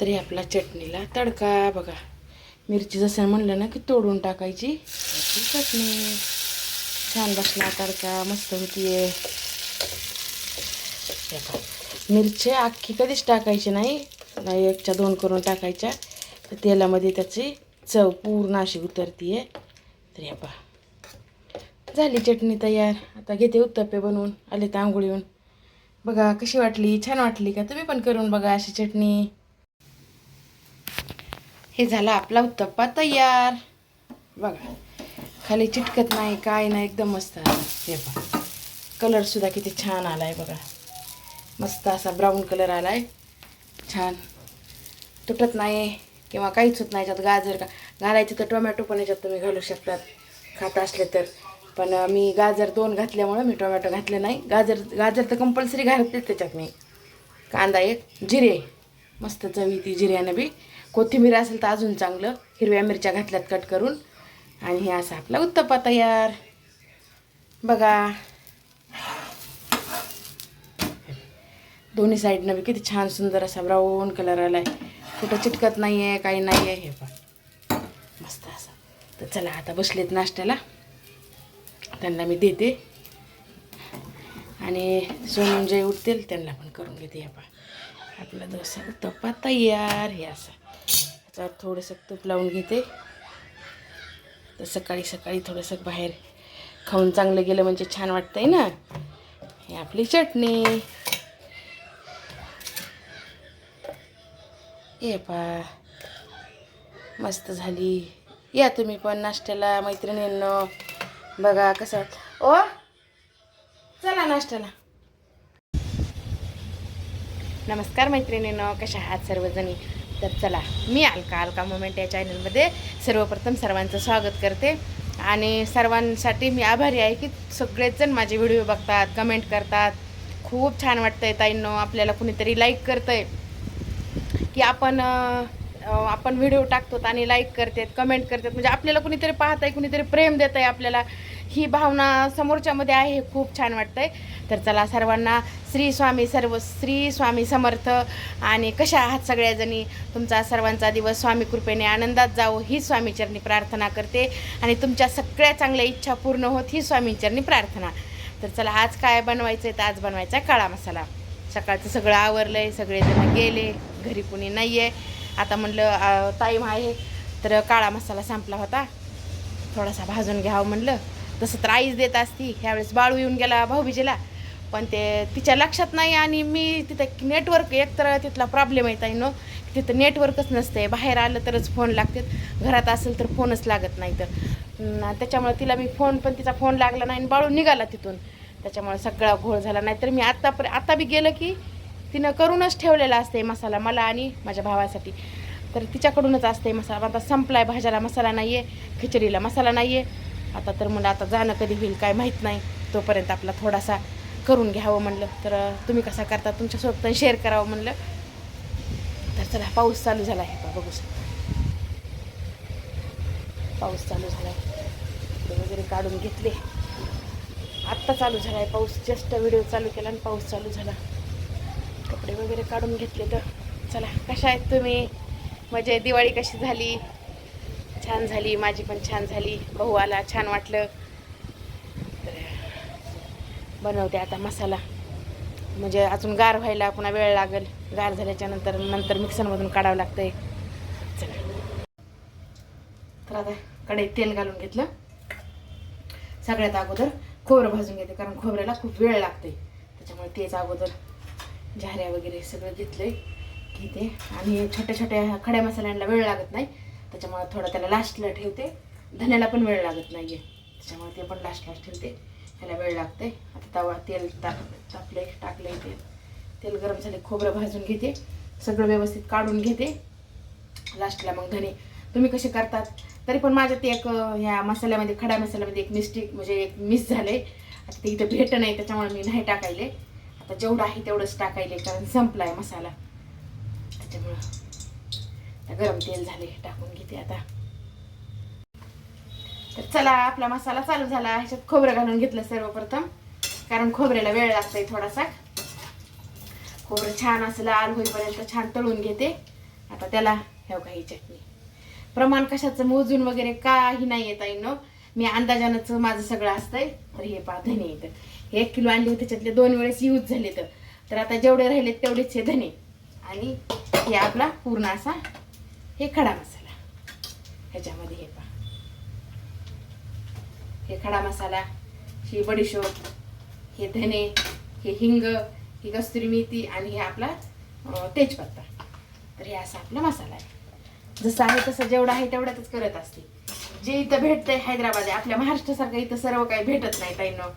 तरी आपला चटणीला तडका बघा. मिरची जसं म्हणलं ना की तोडून टाकायची. चटणी. छान बसला तडका मस्त होतीये. मिरची अख्खी कधीच टाकायची नाही. नाही एकच्या दोन करून टाकायच्या. तर तेलामध्ये त्याची चव पूर्ण अशी उतरतीये. तरी हे पहा. झाली चटणी तयार. आता घेते उत्तप्पे बनवून. आले तर येऊन. बघा कशी वाटली? छान वाटली का? तुम्ही पण करून बघा अशी चटणी. हे झाला आपला उत्तप्पा तयार. बघा खाली चिटकत नाही काय नाही एकदम मस्त. हे बघा कलरसुद्धा किती छान आला आहे बघा. मस्त असा ब्राऊन कलर आला आहे छान. तुटत नाही किंवा काहीच होत नाही याच्यात गाजर का घालायचं तर टोमॅटो पण याच्यात तुम्ही घालू शकतात खात असले तर. पण मी गाजर दोन घातल्यामुळं मी टोमॅटो घातले नाही. गाजर गाजर तर कंपल्सरी घालतेच त्याच्यात मी. कांदा एक जिरे. मस्त चवी ती जिऱ्यानं बी. कोथिंबीर असेल तर अजून चांगलं. हिरव्या मिरच्या घातल्यात कट करून. आणि हे असा आपला उत्तप्पा तयार. बघा. दोन्ही साईडनं बी किती छान सुंदर असा ब्राऊन कलर आला आहे कुठं चिटकत नाही आहे काही नाही आहे हे पण मस्त असं. तर चला आता बसलेत नाश्त्याला. त्यांना मी देते. आणि सोनून जे उठतील त्यांना पण करून घेते हे पण आपला डोसा उत्तप्पा तयार हे असं. आता थोडंसं तूप लावून घेते. तर सकाळी सकाळी थोडंसं बाहेर खाऊन चांगलं गेलं म्हणजे छान वाटतंय ना. हे आपली चटणी. ये पा. मस्त झाली. या तुम्ही पण नाश्त्याला मैत्रिणींनो. बघा कसं ओ चला नाश्त्याला. नमस्कार मैत्रिणींनो कशा आहात सर्वजणी? तर चला मी अलका अलका मोमेंट या चॅनलमध्ये सर्वप्रथम सर्वांचं स्वागत करते. आणि सर्वांसाठी मी आभारी आहे की सगळेचजण माझे व्हिडिओ बघतात कमेंट करतात. खूप छान वाटतंय ताईंनो आपल्याला कुणीतरी लाईक करतंय. की आपण आपण व्हिडिओ टाकतो आणि लाईक करतात कमेंट करतात. म्हणजे आपल्याला कुणीतरी पाहत आहे कुणीतरी प्रेम देत आहे आपल्याला. ही भावना समोरच्यामध्ये आहे हे खूप छान वाटतंय. तर चला सर्वांना श्री स्वामी सर्व श्री स्वामी समर्थ आणि कशा आहात सगळ्याजणी? तुमचा सर्वांचा दिवस स्वामी कृपेने आनंदात जावो ही स्वामीचरणी प्रार्थना करते. आणि तुमच्या सगळ्या चांगल्या इच्छा पूर्ण होत ही स्वामीचरणी प्रार्थना. तर चला आज काय बनवायचं आहे तर आज बनवायचा आहे काळा मसाला. सकाळचं सगळं आवरलं आहे सगळेजण गेले घरी कुणी नाही आहे आता म्हणलं टाईम आहे. तर काळा मसाला संपला होता. थोडासा भाजून घ्यावं म्हणलं. तसं तर आईच देत असती. ह्यावेळेस बाळू येऊन गेला भाऊबीजेला. पण ते तिच्या लक्षात नाही आणि मी तिथं नेटवर्क एक तर तिथला प्रॉब्लेम येत आहे नो तिथं नेटवर्कच नसते बाहेर आलं तरच फोन लागतात. घरात असेल तर फोनच लागत नाही तर. त्याच्यामुळे तिला मी फोन पण तिचा फोन लागला नाही आणि बाळू निघाला तिथून. त्याच्यामुळे सगळा घोळ झाला. नाही तर मी आत्ता आता बी गेलं की तिनं करूनच ठेवलेला असते मसाला मला आणि माझ्या भावासाठी. तर तिच्याकडूनच असते मसाला. आता संपलाय भाज्याला मसाला नाही आहे खिचडीला मसाला नाही आहे आता तर म्हणलं आता जाणं कधी होईल काय माहीत नाही. तोपर्यंत आपला थोडासा करून घ्यावं म्हणलं. तर तुम्ही कसा करता तुमच्यासोबत पण शेअर करावं म्हणलं. तर चला पाऊस चालू झाला आहे. बघू शकता. पाऊस चालू झाला आहे. कपडे वगैरे काढून घेतले. आत्ता चालू झाला आहे पाऊस. जस्ट व्हिडिओ चालू केला आणि पाऊस चालू झाला. कपडे वगैरे काढून घेतले तर चला कशा आहेत तुम्ही? म्हणजे दिवाळी कशी झाली? छान झाली माझी पण छान झाली. भाऊ आला छान वाटलं. तर बनवते आता मसाला. म्हणजे अजून गार व्हायला पुन्हा वेळ लागेल. गार झाल्याच्यानंतर नंतर मिक्सरमधून काढावं लागतंय. चला. तर आता कढईत तेल घालून घेतलं. सगळ्यात अगोदर खोबरं भाजून घेते कारण खोबऱ्याला खूप वेळ लागते त्याच्यामुळे तेच अगोदर झाऱ्या वगैरे सगळं घेतलंय. घेते. आणि छोट्या छोट्या खड्या मसाल्यांना वेळ लागत नाही. त्याच्यामुळे थोडं त्याला लास्टला ठेवते. धन्याला पण वेळ लागत नाही आहे त्याच्यामुळे ते पण लास्टला ठेवते. ह्याला वेळ लागते. आता तवा तेल टाक टाकले टाकले तेल. तेल गरम झाले खोबरं भाजून घेते. सगळं व्यवस्थित काढून घेते. लास्टला मग धने. तुम्ही कसे करतात? तरी पण माझ्या ते एक ह्या मसाल्यामध्ये खड्या मसाल्यामध्ये एक मिस्टेक म्हणजे एक मिस झाले आता ते इथं भेट नाही त्याच्यामुळे मी नाही टाकायले. आता जेवढं आहे तेवढंच टाकायले कारण संपला आहे मसाला. त्याच्यामुळं. गरम तेल झाले टाकून घेते आता. तर चला आपला मसाला चालू झाला. ह्याच्यात खोबरं घालून घेतलं सर्वप्रथम. कारण खोबऱ्याला वेळ लागतोय थोडासा. खोबरं छान असं लाल होईपर्यंत छान तळून घेते. आता त्याला ह्या काही चटणी. प्रमाण कशाचं मोजून वगैरे काही नाही येत आहे न. मी अंदाजानंच माझं सगळं असतंय. तर हे पहा धने येतं हे एक किलो आणले होते त्याच्यातले दोन वेळेस यूज झाले तर तर आता जेवढे राहिले तेवढेच हे धने आणि हे आपला पूर्ण असा हे खडा मसाला. ह्याच्यामध्ये हे पहा. हे खडा मसाला ही बडीशोप हे धने हे हिंग ही कस्तुरी मेथी आणि हे आपला तेजपत्ता. तर हे असा आपला मसाला आहे. जसं आहे तसं जेवढं आहे तेवढ्यातच करत असते. जे इथं भेटतंय हैदराबाद आहे आपल्या महाराष्ट्रासारखं इथं सर्व काही भेटत नाही ताईनं.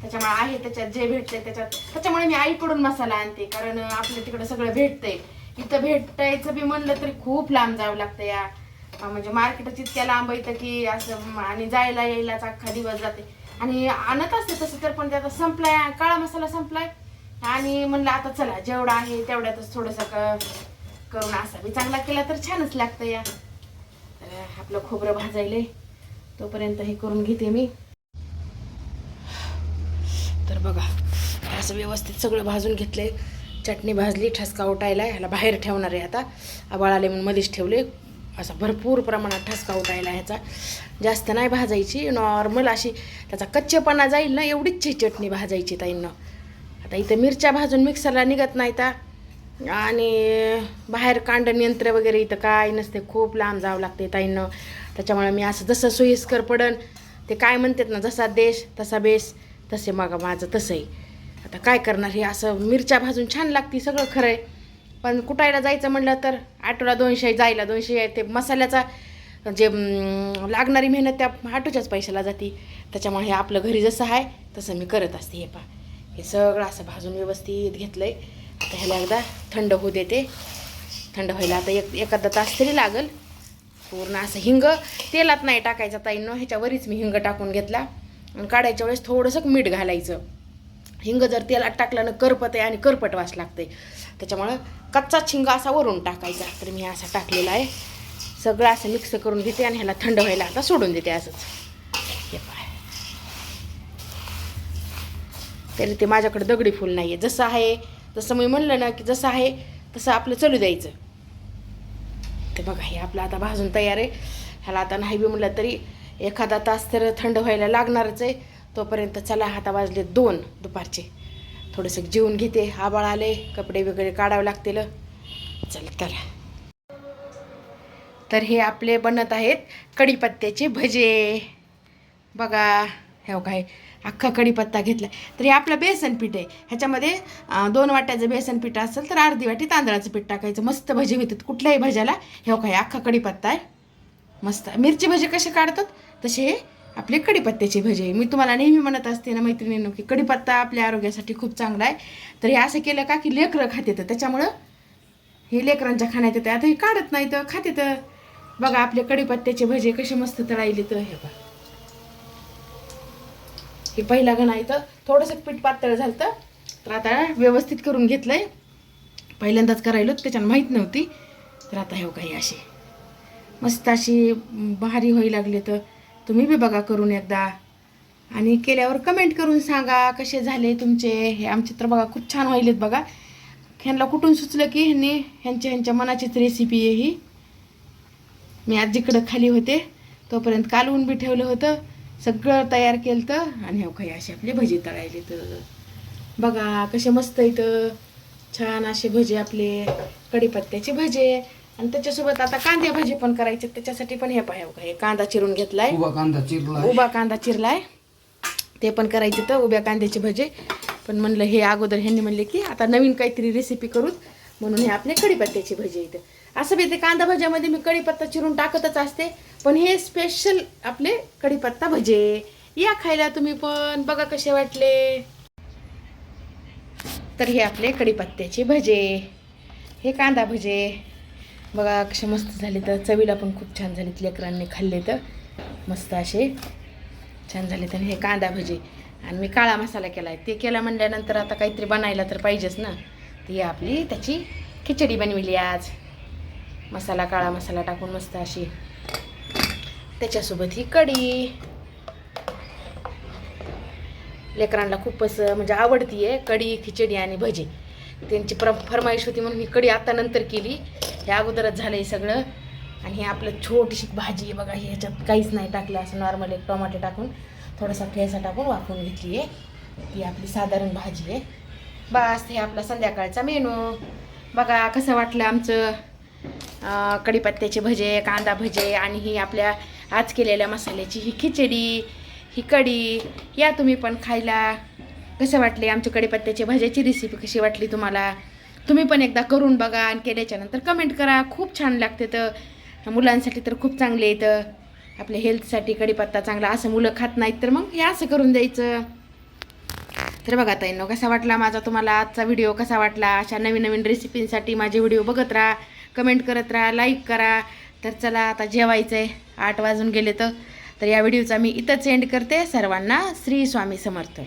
त्याच्यामुळे आहे त्याच्यात जे भेटतंय त्याच्यात त्याच्यामुळे मी आईकडून मसाला आणते कारण आपल्या तिकडं सगळं भेटतंय. इथं भेटायचं बी म्हणलं तरी खूप लांब जावं लागतं या. म्हणजे मार्केटच इतक्या लांब येतं की असं आणि जायला यायलाच अख्खा दिवस जाते. आणि आणत असते तसं तर पण ते आता संपलाय काळा मसाला संपलाय. आणि म्हणलं आता चला जेवढा आहे तेवढ्यातच थोडंसं क करून असा बी चांगला केला तर छानच लागतं या. तर आपलं खोबरं भाजायले. तोपर्यंत हे करून घेते मी. तर बघा असं व्यवस्थित सगळं भाजून घेतलंय. चटणी भाजली ठसका उठायला ह्याला बाहेर ठेवणार आहे आता. आबाळ आले म्हणून मध्येच ठेवले. असा भरपूर प्रमाणात ठसका उठायला ह्याचा. जास्त नाही भाजायची नॉर्मल अशी त्याचा कच्चेपणा जाईल ना एवढीच चटणी भाजायची ताईंना. आता इथं मिरच्या भाजून मिक्सरला निघत नाही ता आणि बाहेर कांडण यंत्र वगैरे इथं काय नसते खूप लांब जावं लागते ताईंनं. त्याच्यामुळे मी असं जसं सोयीस्कर पडन ते काय म्हणतात ना जसा देश तसा बेस तसे मग माझं तसंही. आता काय करणार? हे असं मिरच्या भाजून छान लागते सगळं खरं आहे पण कुटायला जायचं म्हणलं तर आटोला दोनशे जायला दोनशे आहे. ते मसाल्याचा जे लागणारी मेहनत त्या आटोच्याच पैशाला जाते. त्याच्यामुळे हे आपलं घरी जसं आहे तसं मी करत असते हे पा हे सगळं असं भाजून व्यवस्थित घेतलं आहे आता ह्याला एकदा थंड होऊ देते. थंड व्हायला आता एक एखादा तास तरी लागेल. पूर्ण असं हिंग तेलात नाही टाकायचं ताईंनो. ह्याच्यावरच मी हिंग टाकून घेतला. आणि काढायच्या वेळेस थोडंसं मीठ घालायचं. हिंग जर तेलात टाकलं ना करपत आहे आणि करपट वास लागते त्याच्यामुळं कच्चा हिंग असा वरून टाकायचा. तर मी असा टाकलेला आहे. सगळं असं मिक्स करून घेते आणि ह्याला थंड व्हायला आता सोडून देते असंच. हे पाय. तरी ते माझ्याकडे दगडी फूल नाही आहे जसं आहे जसं मी म्हणलं ना की जसं आहे तसं आपलं चलू द्यायचं. ते बघा हे आपलं आता भाजून तयार आहे. ह्याला आता नाही बी म्हणलं तरी एखादा तास तर थंड व्हायला लागणारच आहे. तोपर्यंत चला आता वाजले दोन दुपारचे. थोडंसं जेवून घेते आबाळ आले कपडे वगैरे काढावे लागतील. चल चला. तर हे आपले बनत आहेत कढीपत्त्याचे भजे. बघा हे काय अख्खा कढीपत्ता घेतला. तर हे आपलं बेसन पीठ आहे. ह्याच्यामध्ये दोन वाट्याचं बेसन पीठ असेल तर अर्धी वाटी तांदळाचं पीठ टाकायचं. मस्त भजी होतात कुठल्याही भज्याला. हे काय अख्खा कढीपत्ता आहे. मस्त. मिरची भजी कसे काढतात? तसे हे आपले कढीपत्त्याचे भजे. मी तुम्हाला नेहमी म्हणत असते ना मैत्रिणींनो की कडीपत्ता आपल्या आरोग्यासाठी खूप चांगला आहे. तर हे असं केलं का की लेकरं खाते तर त्याच्यामुळं हे लेकरांच्या खाण्यात येतं. आता हे काढत नाही तर खाते तर बघा आपले कढीपत्त्याचे भजे कसे मस्त तळायले तर. हे बघा हे पहिला गणा इथं थोडंसं पीठ पातळ झालं तर आता व्यवस्थित करून घेतलं आहे पहिल्यांदाच करायलो त्याच्यानं माहीत नव्हती. तर आता हे हो काही अशी मस्त अशी भारी व्हायला लागले तर. तुम्ही बी बघा करून एकदा. आणि केल्यावर कमेंट करून सांगा कसे झाले तुमचे. हे आमचे तर बघा खूप छान व्हायलेत बघा. ह्यांना कुठून सुचलं की ह्यांनी ह्यांच्या ह्यांच्या मनाचीच रेसिपी आहे ही. मी आजीकडं खाली होते तोपर्यंत कालवून बी ठेवलं होतं. सगळं तयार केलं तर आणि हो काही असे आपले भजी तळायले तर. बघा कसे मस्त इथं छान असे भजे आपले कढीपत्त्याचे भजे आणि त्याच्यासोबत आता कांदे भजे पण करायचे त्याच्यासाठी पण हे पाहिजे का हे कांदा चिरून घेतलाय. उभा कांदा चिरला उभा कांदा चिरलाय. ते पण करायचे तर उभ्या कांद्याचे भजे. पण म्हणलं हे अगोदर ह्यांनी म्हणले की आता नवीन काहीतरी रेसिपी करू म्हणून हे आपले कढीपत्त्याचे भजे इथं. असं बी ते कांदा भज्यामध्ये मी कढीपत्ता चिरून टाकतच असते पण हे स्पेशल आपले कढीपत्ता भजे. या खायला तुम्ही पण बघा कसे वाटले. तर हे आपले कढीपत्त्याचे भजे. हे कांदा भजे. बघा कसे मस्त झाले तर. चवीला पण खूप छान झाले लेकरांनी खाल्ले तर. मस्त असे छान झाले तर हे कांदा भजी. आणि मी काळा मसाला केला आहे ते केला म्हणल्यानंतर आता काहीतरी बनायला तर पाहिजेच ना. ती आपली त्याची खिचडी बनविली आज. मसाला काळा मसाला टाकून मस्त अशी. त्याच्यासोबत ही कढी. लेकरांना खूपच म्हणजे आवडती आहे कढी खिचडी आणि भजी. त्यांची प्र फरमाईश होती म्हणून ही कढी आता नंतर केली. हे अगोदरच झालं आहे सगळं. आणि हे आपलं छोटीशी भाजी आहे बघा ह्याच्यात काहीच नाही टाकलं असं नॉर्मल एक टोमॅटो टाकून थोडासा ठेसा टाकून वाफवून घेतली आहे ही आपली साधारण भाजी आहे. बस हे आपला संध्याकाळचा मेनू बघा कसं वाटलं आमचं कढीपत्त्याचे भजे कांदा भजे आणि ही आपल्या आज केलेल्या मसाल्याची ही खिचडी ही कढी या तुम्ही पण खायला. कसं वाटले आमच्या कढीपत्त्याची भज्याची रेसिपी कशी वाटली तुम्हाला? तुम्ही पण एकदा करून बघा आणि केल्याच्यानंतर कमेंट करा. खूप छान लागते तर. मुलांसाठी तर खूप चांगले येतं आपल्या हेल्थसाठी कढीपत्ता चांगला असं मुलं खात नाहीत तर मग हे असं करून द्यायचं. तर बघा ताईंनो कसा वाटला माझा तुम्हाला आजचा व्हिडिओ कसा वाटला? अशा नवीन नवीन रेसिपींसाठी माझे व्हिडिओ बघत राहा. कमेंट करत राहा लाईक करा. तर चला आता जेवायचं आहे आठ वाजून गेले तर. तर या व्हिडिओचा मी इथंच एंड करते. सर्वांना श्री स्वामी समर्थ.